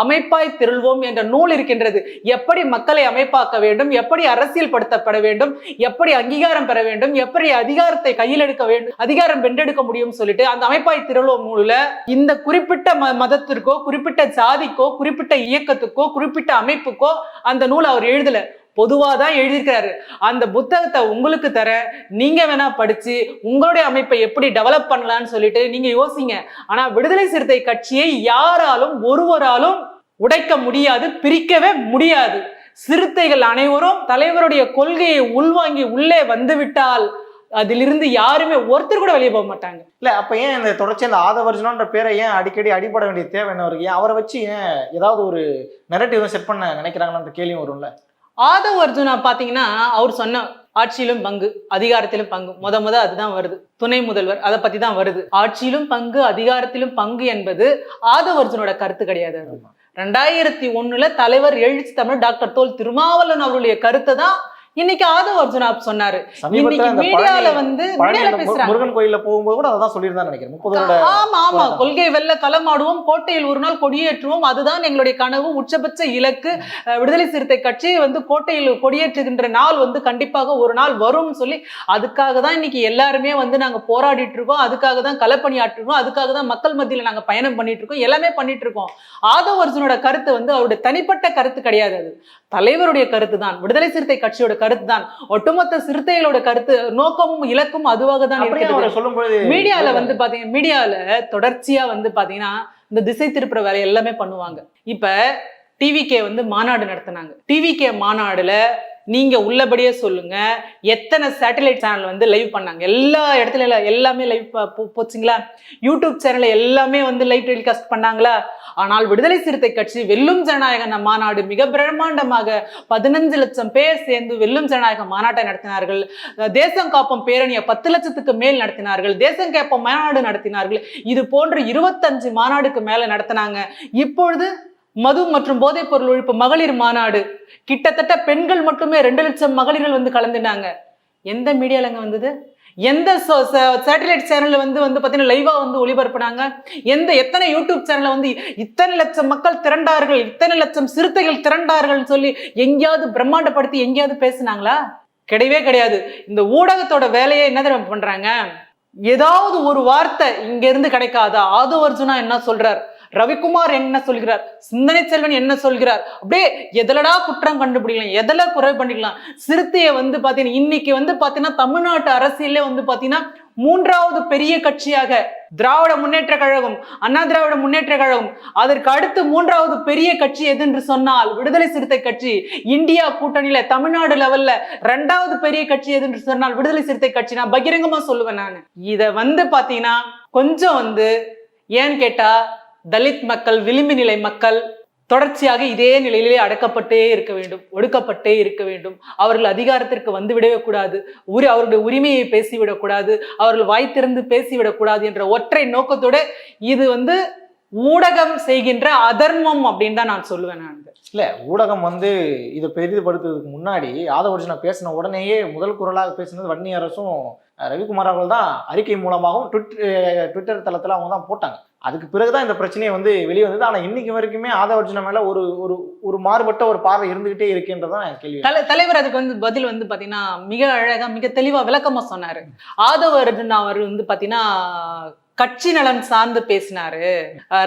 அமைப்பாய் திருள்வோம் என்ற நூல் இருக்கின்றது. எப்படி மக்களை அமைப்பாக்க வேண்டும் எப்படி அரசியல் படுத்தப்பட வேண்டும் எப்படி அங்கீகாரம் பெற வேண்டும் எப்படி அதிகாரத்தை கையில் எடுக்க வேண்டும் அதிகாரம் வென்றெடுக்க முடியும் சொல்லிட்டு அந்த அமைப்பாய் திருள்வோம் நூலில் இந்த குறிப்பிட்ட மதத்திற்கோ குறிப்பிட்ட ஜாதிக்கோ குறிப்பிட்ட இயக்கத்துக்கோ குறிப்பிட்ட அமைப்புக்கோ அந்த நூல் அவர் எழுதல. பொதுவாக தான் எழுதியிருக்காரு அந்த புத்தகத்தை உங்களுக்கு தர நீங்கள் வேணா படித்து உங்களுடைய அமைப்பை எப்படி டெவலப் பண்ணலான்னு சொல்லிட்டு நீங்கள் யோசிங்க. ஆனால் விடுதலை சிறுத்தை கட்சியை யாராலும் ஒருவராலும் உடைக்க முடியாது பிரிக்கவே முடியாது. சிறுத்தைகள் அனைவரும் தலைவருடைய கொள்கையை உள்வாங்கி உள்ளே வந்துவிட்டால் அதிலிருந்து யாருமே ஒருத்தர் கூட வெளியே போக மாட்டாங்க. இல்ல அப்ப ஏன் இந்த தொடர்ச்சி அந்த ஆதவர்ஜுனன்ற பேரை ஏன் அடிக்கடி அடிபட வேண்டிய தேவை என்ன இருக்கு ஏன் அவரை வச்சு ஏன் ஏதாவது ஒரு நெரட்டிவ் செட் பண்ண நினைக்கிறாங்கன்ற கேள்வியும் வரும்ல? ஆதவ் அர்ஜுனா பாத்தீங்கன்னா அவர் சொன்ன ஆட்சியிலும் பங்கு அதிகாரத்திலும் பங்கு. முத முத அதுதான் வருது. துணை முதல்வர் அதை பத்தி தான் வருது. ஆட்சியிலும் பங்கு அதிகாரத்திலும் பங்கு என்பது ஆதவ் அர்ஜுனோட கருத்து கிடையாது அது. ரெண்டாயிரத்தி ஒண்ணுல தலைவர் எழுச்சி தமிழ் டாக்டர் தோல் திருமாவளவன் அவருடைய கருத்தை தான் இன்னைக்கு ஆதவ் அர்ஜுனா சொன்னாரு. இன்னைக்கு மீடியால வந்து முருகன் கோயில்ல போகும்போது கூட அதான் சொல்லியிருந்தா நினைக்கிறேன். முப்பது ஆமா ஆமா. கொள்கை வெல்ல களமாடுவோம் கோட்டையில் ஒரு நாள் கொடியேற்றுவோம். அதுதான் எங்களுடைய கனவு. உச்சபட்ச இலக்கு. விடுதலை சிறுத்தை கட்சி வந்து கோட்டையில் கொடியேற்றுகின்ற நாள் வந்து கண்டிப்பாக ஒரு நாள் வரும்னு சொல்லி அதுக்காக தான் இன்னைக்கு எல்லாருமே வந்து நாங்க போராடிட்டு இருக்கோம். அதுக்காக தான் களப்பணியாற்றிருக்கோம். அதுக்காக தான் மக்கள் மத்தியில நாங்க பயணம் பண்ணிட்டு இருக்கோம். எல்லாமே பண்ணிட்டு இருக்கோம். ஆதவ் அர்ஜுனோட கருத்து வந்து அவருடைய தனிப்பட்ட கருத்து கிடையாது அது. தலைவருடைய கருத்து தான் விடுதலை சிறுத்தை கட்சியோட கருத்து தான் ஒட்டுமொத்த சிறுத்தைகளோட கருத்து நோக்கமும் இலக்கும் அதுவாக தான் இருக்கிறது மீடியால வந்து பாத்தீங்க மீடியால தொடர்ச்சியா வந்து பாத்தீங்கன்னா இந்த திசை திருப்புற வேலை எல்லாமே பண்ணுவாங்க. இப்ப டிவிகே வந்து மாநாடு நடத்துனாங்க. டிவிகே மாநாடுல நீங்க உள்ளபடியே சொல்லுங்க. எத்தனை சேட்டலைட் சேனல் வந்து லைவ் பண்ணாங்க. எல்லா இடத்துல எல்லாமே லைவ் போச்சுங்களா? யூடியூப் சேனல் எல்லாமே வந்து லைவ் டெலிகாஸ்ட் பண்ணாங்களா? ஆனால் விடுதலை சிறுத்தை கட்சி வெல்லும் ஜனநாயக மாநாடு மிக பிரம்மாண்டமாக பதினஞ்சு லட்சம் பேர் சேர்ந்து வெல்லும் ஜனநாயக மாநாட்டை நடத்தினார்கள். தேசம் காப்போம் பேரணியை பத்து லட்சத்துக்கு மேல் நடத்தினார்கள். தேசம் காப்போம் மாநாடு நடத்தினார்கள். இது போன்ற இருபத்தஞ்சு மாநாடுக்கு மேல நடத்தினாங்க. இப்பொழுது மது மற்றும் போதைப் பொருள் ஒழிப்பு மகளிர் மாநாடு. கிட்டத்தட்ட பெண்கள் மட்டுமே ரெண்டு லட்சம் மகளிர்கள் வந்து கலந்துட்டாங்க எந்த மீடியாலங்க வந்தது? எந்த சேட்டலைட் சேனல்ல வந்து வந்து பாத்தீங்கன்னா லைவா வந்து ஒளிபரப்புனாங்க? எந்த எத்தனை யூடியூப் சேனல்ல வந்து இத்தனை லட்சம் மக்கள் திரண்டார்கள் இத்தனை லட்சம் சிறுத்தைகள் திரண்டார்கள் சொல்லி எங்கேயாவது பிரம்மாண்டப்படுத்தி எங்கேயாவது பேசுனாங்களா? கிடையவே கிடையாது. இந்த ஊடகத்தோட வேலையை என்ன தெரியுமா பண்றாங்க? ஏதாவது ஒரு வார்த்தை இங்க இருந்து கிடைக்காதா? அது அர்ஜுனா என்ன சொல்றார்? ரவிக்குமார் என்ன சொல்கிறார்? சிந்தனை செல்வன் என்ன சொல்கிறார்? அப்படியே எதுலடா குற்றம் கண்டுபிடிக்கலாம்? எதுல குறை பண்ணிக்கலாம்? சிறுத்தையை வந்து பாத்தீங்கன்னா இன்னைக்கு வந்து பாத்தீங்கன்னா தமிழ்நாட்டு அரசியல்ல வந்து பாத்தீங்கன்னா மூன்றாவது பெரிய கட்சியாக திராவிட முன்னேற்ற கழகம் அண்ணா திராவிட முன்னேற்ற கழகம் அதற்கு அடுத்து மூன்றாவது பெரிய கட்சி எது என்று சொன்னால் விடுதலை சிறுத்தை கட்சி இந்தியா கூட்டணியில தமிழ்நாடு லெவல்ல ரெண்டாவது பெரிய கட்சி எது என்று சொன்னால் விடுதலை சிறுத்தை கட்சி. நான் பகிரங்கமா சொல்லுவேன் நான். இத வந்து பாத்தீங்கன்னா கொஞ்சம் வந்து ஏன்னு கேட்டா தலித் மக்கள் விளிம்பு நிலை மக்கள் தொடர்ச்சியாக இதே நிலையிலே அடக்கப்பட்டே இருக்க வேண்டும் ஒடுக்கப்பட்டே இருக்க வேண்டும். அவர்கள் அதிகாரத்திற்கு வந்து விடவே கூடாது. உரி அவருடைய உரிமையை பேசிவிடக்கூடாது அவர்கள் வாய் திறந்து பேசிவிடக்கூடாது என்ற ஒற்றை நோக்கத்தோட இது வந்து ஊடகம் செய்கின்ற அதர்மம் அப்படின்னு தான் நான் சொல்லுவேன் நான். இல்ல ஊடகம் வந்து இதை பெரிதுபடுத்துறதுக்கு முன்னாடி ஆதவர்ஜுனா பேசின உடனேயே முதல் குரலாக பேசினது வன்னி அரசும் ரவிக்குமார் அவர்கள் தான் அறிக்கை மூலமாகவும் ட்விட்டர் ட்விட்டர் தளத்தில் அவங்க தான் போட்டாங்க. அதுக்கு பிறகுதான் இந்த பிரச்சனையை வந்து வெளியே வந்தது. ஆனா இன்னைக்கு வரைக்குமே ஆதவர்ஜுனா மேல ஒரு ஒரு ஒரு மாறுபட்ட ஒரு பார்வை இருந்துகிட்டே இருக்குன்றதான் கேள்வி. தலை தலைவர் அதுக்கு வந்து பதில் வந்து பாத்தீங்கன்னா மிக அழகா மிக தெளிவா விளக்கமா சொன்னாரு. ஆதவர்ஜுன் அவர் வந்து பாத்தீங்கன்னா கட்சி நலன் சார்ந்து பேசினாரு.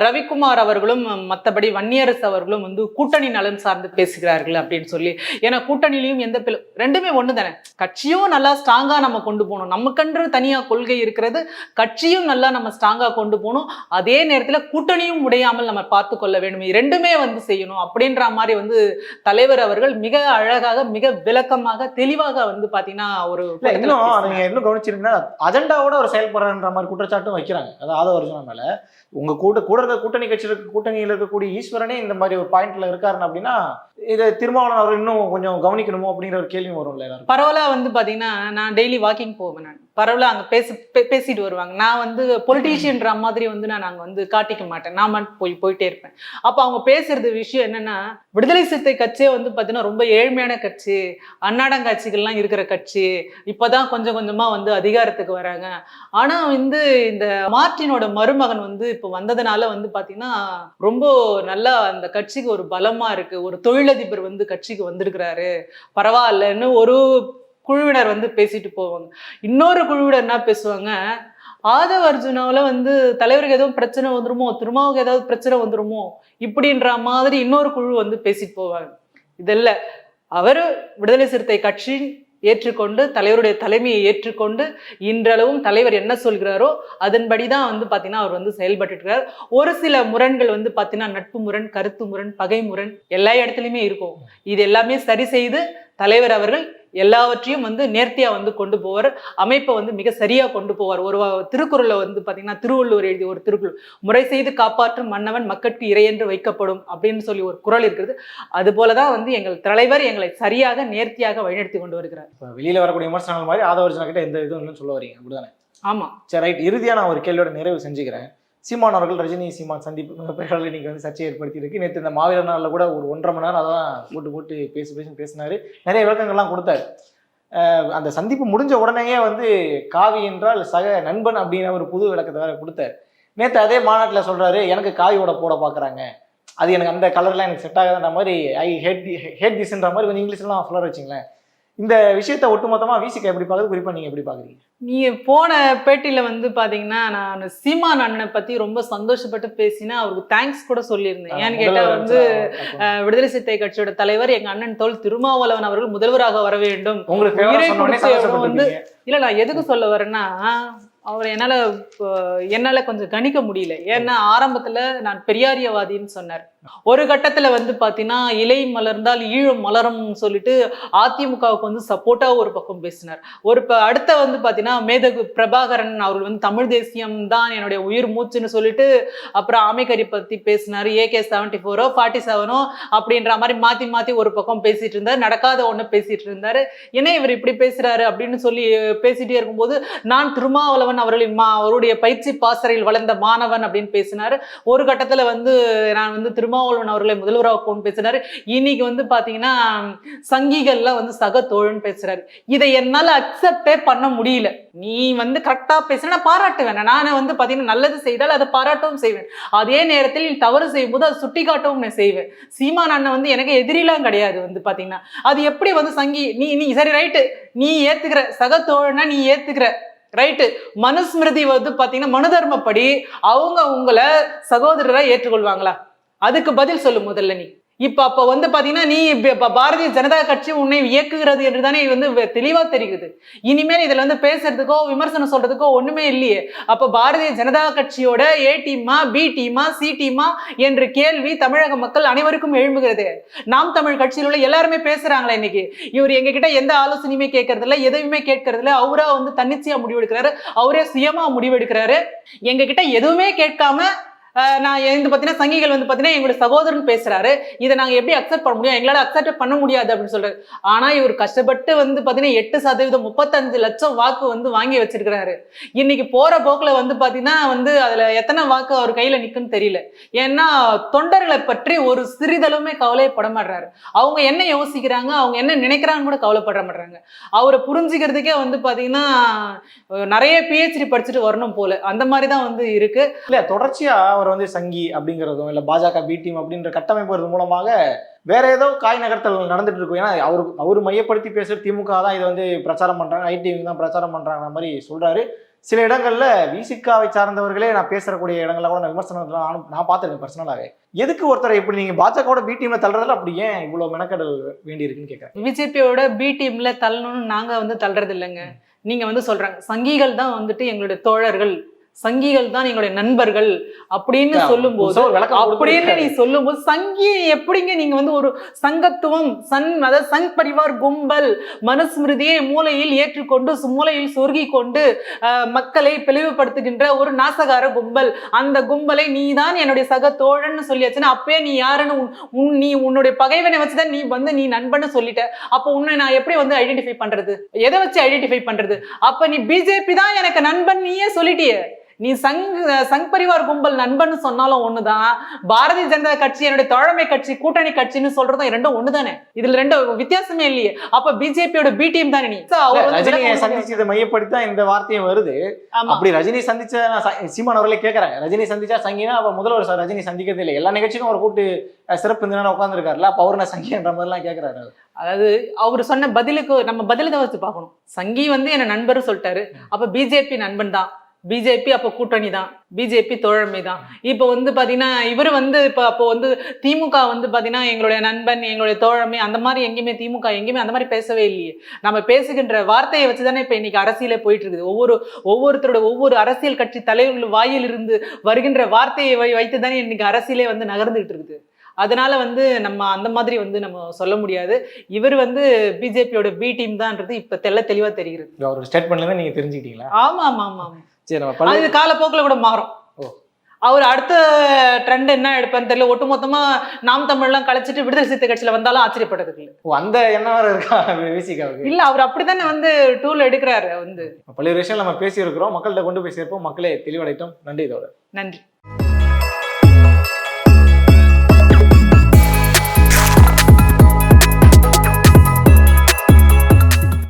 ரவிக்குமார் அவர்களும் மத்தபடி வன்னியரசு அவர்களும் வந்து கூட்டணி நலன் சார்ந்து பேசுகிறார்கள் அப்படின்னு சொல்லி. ஏன்னா கூட்டணியிலையும் எந்த பிள ரெண்டுமே ஒண்ணு தானே கட்சியும் நல்லா ஸ்ட்ராங்கா நம்ம கொண்டு போகணும். நமக்கென்று தனியா கொள்கை இருக்கிறது. கட்சியும் நல்லா நம்ம ஸ்ட்ராங்கா கொண்டு போகணும். அதே நேரத்துல கூட்டணியும் உடையாமல் நம்ம பார்த்து கொள்ள வேண்டும். ரெண்டுமே வந்து செய்யணும் அப்படின்ற மாதிரி வந்து தலைவர் அவர்கள் மிக அழகாக மிக விளக்கமாக தெளிவாக வந்து பாத்தீங்கன்னா ஒரு இன்னும் கவனிச்சிருந்தீங்கன்னா அஜெண்டாவோட ஒரு செயல்படுறன்ற மாதிரி குற்றச்சாட்டும் வைக்கிறாங்க. அதாவது ஆதவர்ஜுனா மேல. உங்க கூட கூட இருக்க கூட்டணி கட்சியில் இருக்க கூட்டணியில் இருக்கக்கூடிய ஈஸ்வரனே இந்த மாதிரி ஒரு பாயிண்ட்ல இருக்காருன்னு அப்படின்னா இதை திருமாவளவன் அவர் இன்னும் கொஞ்சம் கவனிக்கணுமோ அப்படிங்கிற ஒரு கேள்வி வரும்ல எல்லாரும் பரவாயில்ல வந்து பாத்தீங்கன்னா நான் டெய்லி வாக்கிங் போவேன் நான். பரவலாக அங்க பேசி பேசிட்டு வருவாங்க. நான் வந்து பொலிட்டீஷியன்ற மாதிரி வந்து நான் அங்க வந்து காட்டிக்க மாட்டேன். நான் மட்டும் போய் போயிட்டே இருப்பேன். அப்ப அவங்க பேசுறது விஷயம் என்னன்னா விடுதலை சிறுத்தை கட்சியே வந்து பாத்தீங்கன்னா ரொம்ப ஏழ்மையான கட்சி அன்னாடங்காட்சிகள்லாம் இருக்கிற கட்சி இப்பதான் கொஞ்சம் கொஞ்சமா வந்து அதிகாரத்துக்கு வராங்க. ஆனா வந்து இந்த மார்ட்டினோட மருமகன் வந்து இப்போ வந்ததுனால வந்து பாத்தீங்கன்னா ரொம்ப நல்லா அந்த கட்சிக்கு ஒரு பலமா இருக்கு. ஒரு தொழிலதிபர் வந்து கட்சிக்கு வந்திருக்கிறாரு. பரவாயில்லன்னு ஒரு குழுவினர் வந்து பேசிட்டு போவாங்க. இன்னொரு குழுவினர் என்ன பேசுவாங்க? ஆதவ அர்ஜுனாவில் வந்து தலைவருக்கு எதுவும் பிரச்சனை வந்துருமோ திருமாவுக்கு ஏதாவது பிரச்சனை வந்துருமோ இப்படின்ற மாதிரி இன்னொரு குழு வந்து பேசிட்டு போவாங்க. இதல்ல அவர் விடுதலை சிறுத்தை கட்சி ஏற்றுக்கொண்டு தலைவருடைய தலைமையை ஏற்றுக்கொண்டு இன்றளவும் தலைவர் என்ன சொல்கிறாரோ அதன்படி தான் வந்து பார்த்தீங்கன்னா அவர் வந்து செயல்பட்டு இருக்கிறார் ஒரு சில முரண்கள் வந்து பார்த்தீங்கன்னா நட்பு முரண் கருத்து முரண் பகை முரண் எல்லா இடத்துலையுமே இருக்கும். இது எல்லாமே சரி செய்து தலைவர் அவர்கள் எல்லாவற்றையும் வந்து நேர்த்தியா வந்து கொண்டு போவார். அமைப்பை வந்து மிக சரியா கொண்டு போவார். ஒரு திருக்குறளை வந்து பாத்தீங்கன்னா திருவள்ளுவர் எழுதிய ஒரு திருக்குறள் முறை செய்து காப்பாற்றும் மன்னவன் மக்கட்கு இறையென்று வைக்கப்படும் அப்படின்னு சொல்லி ஒரு குறள் இருக்கிறது. அது போலதான் வந்து எங்கள் தலைவர் எங்களை சரியாக நேர்த்தியாக வழிநடத்தி கொண்டு வருகிறார். வெளியில வரக்கூடிய விமர்சனங்கள் மாதிரி ஆதவர்ஜுனா கிட்ட எந்த இதுவும் சொல்ல வரீங்க. அப்படிதானே? ஆமா. சரி ரைட். இறுதியா நான் ஒரு கேள்வியோட நிறைவு செஞ்சுக்கிறேன். சீமான் அவர்கள் ரஜினி சீமான் சந்திப்பு பெயரால் இன்னைக்கு வந்து சர்ச்சை ஏற்படுத்தியிருக்கு. நேற்று இந்த மாவீரர் நாளில் கூட ஒரு ஒன்றரை மணி நேரம் அதான் போட்டு போட்டு பேசி பேசி பேசினார். நிறைய விளக்கங்கள்லாம் கொடுத்தாரு. அந்த சந்திப்பு முடிஞ்ச உடனேயே வந்து காவி என்றால் சக நண்பன் அப்படிங்கிற ஒரு புது விளக்கத்தை வேற கொடுத்தார். நேற்று அதே மாநாட்டில் சொல்கிறாரு எனக்கு காவியோட போட பார்க்குறாங்க அது எனக்கு அந்த கலர்லாம் எனக்கு செட் ஆகாதுன்ற மாதிரி ஐ ஹேட் ஹேட் திஸ்ன்ற மாதிரி கொஞ்சம் இங்கிலீஷ்லாம் ஃபுல்லாக வச்சிங்களேன். இந்த விஷயத்தை ஒட்டுமொத்தமாக விசிக்க எப்படி பார்க்குறது குறிப்பாக நீங்கள் எப்படி பார்க்குறீங்க? நீங்க போன பேட்டியில வந்து பாத்தீங்கன்னா நான் சீமான் அண்ணனை பத்தி ரொம்ப சந்தோஷப்பட்டு பேசினேன் அவருக்கு தேங்க்ஸ் கூட சொல்லியிருந்தேன். ஏன்னு கேட்டா வந்து விடுதலை சிறுத்தை கட்சியோட தலைவர் எங்க அண்ணன் தோல் திருமாவளவன் அவர்கள் முதல்வராக வர வேண்டும். உங்களுக்கு வந்து-. இல்ல நான் எதுக்கு சொல்ல வரேன்னா அவர் என்னால என்னால கொஞ்சம் கணிக்க முடியல. ஏன்னா ஆரம்பத்துல நான் பெரியாரியவாதின்னு சொன்னார். ஒரு கட்டத்துல வந்து பாத்தீங்கன்னா இலை மலர்ந்தால் ஈழம் மலரும் சொல்லிட்டு அதிமுகவுக்கு வந்து சப்போர்ட்டாக ஒரு பக்கம் பேசினார். ஒரு இப்போ அடுத்த வந்து பாத்தீங்கன்னா மேதகு பிரபாகரன் அவர்கள் வந்து தமிழ் தேசியம் தான் என்னுடைய உயிர் மூச்சுன்னு சொல்லிட்டு அப்புறம் ஆமைக்கறி பத்தி பேசினார். ஏகே செவன்டி ஃபோரோ ஃபார்ட்டி செவனோ அப்படின்ற மாதிரி மாத்தி மாத்தி ஒரு பக்கம் பேசிட்டு இருந்தார். நடக்காத ஒண்ணு பேசிட்டு இருந்தாரு. ஏன்னா இவர் இப்படி பேசுறாரு அப்படின்னு சொல்லி பேசிகிட்டே இருக்கும்போது நான் திருமாவளவன் அவர்களின் மா அவருடைய பயிற்சி பாசறையில் வளர்ந்த மாணவன் அப்படின்னு பேசினார். ஒரு கட்டத்துல வந்து நான் வந்து திரும்ப திருமாவளவன் அவர்களை முதல்வராக்கும்னு பேசுறாரு இன்னைக்கு வந்து பாத்தீங்கன்னா சங்கிகள்ல வந்து சக தோழன் பேசுறாரு. இதை என்னால அக்செப்டே பண்ண முடியல. நீ வந்து கரெக்டா பேசுனா நான் பாராட்டுவேன். நான் வந்து பாத்தீங்கன்னா நல்லது செய்தால் அதை பாராட்டவும் செய்வேன். அதே நேரத்தில் நீ தவறு செய்யும்போது அதை சுட்டி காட்டவும் நான் செய்வேன். சீமான் அண்ணன் வந்து எனக்கு எதிரிலாம் கிடையாது வந்து பாத்தீங்கன்னா. அது எப்படி வந்து சங்கி நீ நீ சரி ரைட்டு நீ ஏத்துக்கிற சக தோழனா நீ ஏத்துக்கிற ரைட்டு மனுஸ்மிருதி வந்து பாத்தீங்கன்னா மனு தர்மப்படி அவங்க உங்களை சகோதரரா ஏற்றுக்கொள்வாங்களா? அதுக்கு பதில் சொல்லு முதல்ல நீ. இப்ப அப்ப வந்து பாத்தீங்கன்னா நீ பாரதிய ஜனதா கட்சி உன்னை இயக்குகிறது என்று தானே வந்து தெளிவா தெரியுது. இனிமேல் இதுல வந்து பேசுறதுக்கோ விமர்சனம் சொல்றதுக்கோ ஒண்ணுமே இல்லையே. அப்ப பாரதிய ஜனதா கட்சியோட ஏ டீமா பி டீமா சி டீமா என்ற கேள்வி தமிழக மக்கள் அனைவருக்கும் எழும்புகிறது. நாம் தமிழ் கட்சியில் உள்ள எல்லாருமே பேசுறாங்களே இன்னைக்கு. இவர் எங்க கிட்ட எந்த ஆலோசனையுமே கேட்கறது இல்லை எதுவுமே கேட்கறது இல்லை அவரா வந்து தன்னிச்சையா முடிவெடுக்கிறாரு. அவரே சுயமா முடிவெடுக்கிறாரு. எங்க கிட்ட எதுவுமே கேட்காம நான் வந்து பார்த்தீங்கன்னா சங்கிகள் வந்து பார்த்தீங்கன்னா எங்களுடைய சகோதரன் பேசுறாரு. இதை நாங்கள் எப்படி அக்செப்ட் பண்ண முடியும்? எங்களால் அக்செப்ட் பண்ண முடியாது அப்படின்னு சொல்றாரு. ஆனால் இவர் கஷ்டப்பட்டு வந்து பார்த்தீங்கன்னா எட்டு சதவீதம் முப்பத்தஞ்சு லட்சம் வாக்கு வந்து வாங்கி வச்சிருக்கிறாரு. இன்னைக்கு போற போக்கில் வந்து பார்த்தீங்கன்னா வந்து அதில் எத்தனை வாக்கு அவர் கையில் நிற்குன்னு தெரியல. ஏன்னா தொண்டர்களை பற்றி ஒரு சிறிதளவுமே கவலைப்பட மாட்டாரு அவங்க என்ன யோசிக்கிறாங்க? அவங்க என்ன நினைக்கிறாங்கன்னு கூட கவலைப்பட மாட்டாங்க அவரை புரிஞ்சுக்கிறதுக்கே வந்து பார்த்தீங்கன்னா நிறைய பிஹெச்டி படிச்சுட்டு வரணும் போல. அந்த மாதிரி தான் வந்து இருக்கு. இல்லை தொடர்ச்சியாக அவர் வந்து சங்கி அப்படிங்கிறதும் இல்ல பாஜக பி டீம் அப்படின்ற கட்டமைப்பு மூலமாக வேற ஏதோ காய் நகர்த்தல் நடந்துட்டு இருக்கும் ஏன்னா அவரு அவர் மையப்படுத்தி பேசுற திமுக தான் இதை வந்து பிரச்சாரம் பண்றாங்க. ஐடி தான் பிரச்சாரம் பண்றாங்க மாதிரி சொல்றாரு. சில இடங்கள்ல விசிகாவை சார்ந்தவர்களே நான் பேசக்கூடிய இடங்கள்ல கூட நான் விமர்சனத்துல நான் பார்த்துருக்கேன் பர்சனலாவே எதுக்கு ஒருத்தரை இப்படி நீங்க பாஜகவோட பி டீம்ல தள்ளுறதுல அப்படி ஏன் இவ்வளவு மெனக்கடல் வேண்டி இருக்குன்னு கேட்கறேன் பிஜேபியோட பி டீம்ல தள்ளணும்னு நாங்க வந்து தள்ளுறது இல்லைங்க. நீங்க வந்து சொல்றாங்க. சங்கிகள் தான் வந்துட்டு எங்களுடைய தோழர்கள் சங்கிகள் தான் எங்களுடைய நண்பர்கள் அப்படின்னு சொல்லும்போது ஒரு விளக்கம் அப்படின்னு. நீ சொல்லும்போது சங்கி எப்படிங்க நீங்க வந்து ஒரு சங்கத்துவம் சன் அதாவது சங் பரிவார் கும்பல் மனுஸ்மிருதியை மூலையில் ஏற்றுக்கொண்டு மூலையில் சொருகி கொண்டு மக்களை பிளவுபடுத்துகின்ற ஒரு நாசகார கும்பல். அந்த கும்பலை நீ தான் என்னுடைய சக தோழன்னு சொல்லியாச்சுன்னா அப்பயே நீ யாருன்னு உன் நீ உன்னுடைய பகைவனை வச்சுதான் நீ வந்து நீ நண்பன்னு சொல்லிட்ட. அப்போ உன்னை நான் எப்படி வந்து ஐடென்டிஃபை பண்றது? எதை வச்சு ஐடென்டிஃபை பண்றது? அப்ப நீ பிஜேபி தான் எனக்கு நண்பன் நீயே சொல்லிட்டியே. நீ சங் சங் பரிவார் கும்பல் நண்பன்னு சொன்னாலும் ஒண்ணுதான். பாரதிய ஜனதா கட்சி என்னுடைய தோழமை கட்சி கூட்டணி கட்சின்னு சொல்றதும் ரெண்டும் ஒண்ணுதானே? இதுல ரெண்டு வித்தியாசமே இல்லையே. அப்ப பிஜேபியோட பி டீம் தானே நீ? So, அவர் வந்து ரஜினியை விளக்கம் சந்திச்சு இதை மையப்படுத்தி இந்த வார்த்தையும் வருது. அப்படி ரஜினி சந்திச்ச சீமான் அவர்களே கேட்கறாங்க ரஜினி சந்திச்சா சங்கினா அப்ப முதல்வர் சார் ரஜினி சந்திக்கிறதே இல்லை. எல்லா நிகழ்ச்சிக்கும் அவர் கூட்டு சிறப்பு இந்த உட்காந்துருக்காருல அப்ப அவர் நான் சங்கின்ற மாதிரிலாம் கேட்கறாரு. அதாவது அவர் சொன்ன பதிலுக்கு நம்ம பதில தான் வச்சு பார்க்கணும். சங்கி வந்து என்ன நண்பர் சொல்லிட்டாரு. அப்ப பிஜேபி நண்பன் தான். பிஜேபி அப்போ கூட்டணி தான் பிஜேபி தோழமை தான் இப்போ வந்து பாத்தீங்கன்னா இவர் வந்து இப்போ அப்போ வந்து திமுக வந்து பாத்தீங்கன்னா எங்களுடைய நண்பன் எங்களுடைய தோழமை அந்த மாதிரி எங்கேயுமே திமுக எங்கேயுமே அந்த மாதிரி பேசவே இல்லையே. நம்ம பேசுகின்ற வார்த்தையை வச்சு தானே இப்போ இன்னைக்கு அரசியலே போயிட்டு இருக்குது ஒவ்வொரு ஒவ்வொருத்தரோட ஒவ்வொரு அரசியல் கட்சி தலைவர்கள் வாயிலிருந்து வருகின்ற வார்த்தையை வை வைத்து தானே இன்னைக்கு அரசியலே வந்து நகர்ந்துகிட்டு இருக்குது அதனால வந்து நம்ம அந்த மாதிரி வந்து நம்ம சொல்ல முடியாது. இவர் வந்து பிஜேபியோட பி டீம் தான்ன்றது இப்ப தெள்ள தெளிவா தெரிகிறது. அவர் ஸ்டேட்மெண்ட்ல இருந்து நீங்க தெரிஞ்சுக்கிட்டீங்களா? ஆமா ஆமா ஆமா ஆமா. சரி நம்ம அது காலப்போக்குல கூட மாறும். அவர் அடுத்த ட்ரெண்ட் என்ன எடுப்பான்னு தெரியல. ஒட்டுமொத்தமா நாம் தமிழ்லாம் கலைச்சிட்டு விடுதலை சிறுத்தை கட்சியில வந்தாலும் ஆச்சரியப்பட்டதுக்கு இல்லை. அந்த வேற இருக்கா? விசிகாவுக்கு இல்ல அவர் அப்படித்தானே வந்து டூல் எடுக்கிறாரு வந்து. பல்வேறு விஷயம் நம்ம பேசியிருக்கிறோம். மக்கள்கிட்ட கொண்டு போய் சேர்ப்போம். மக்களே தெளிவடையட்டும். நன்றி இதோட நன்றி.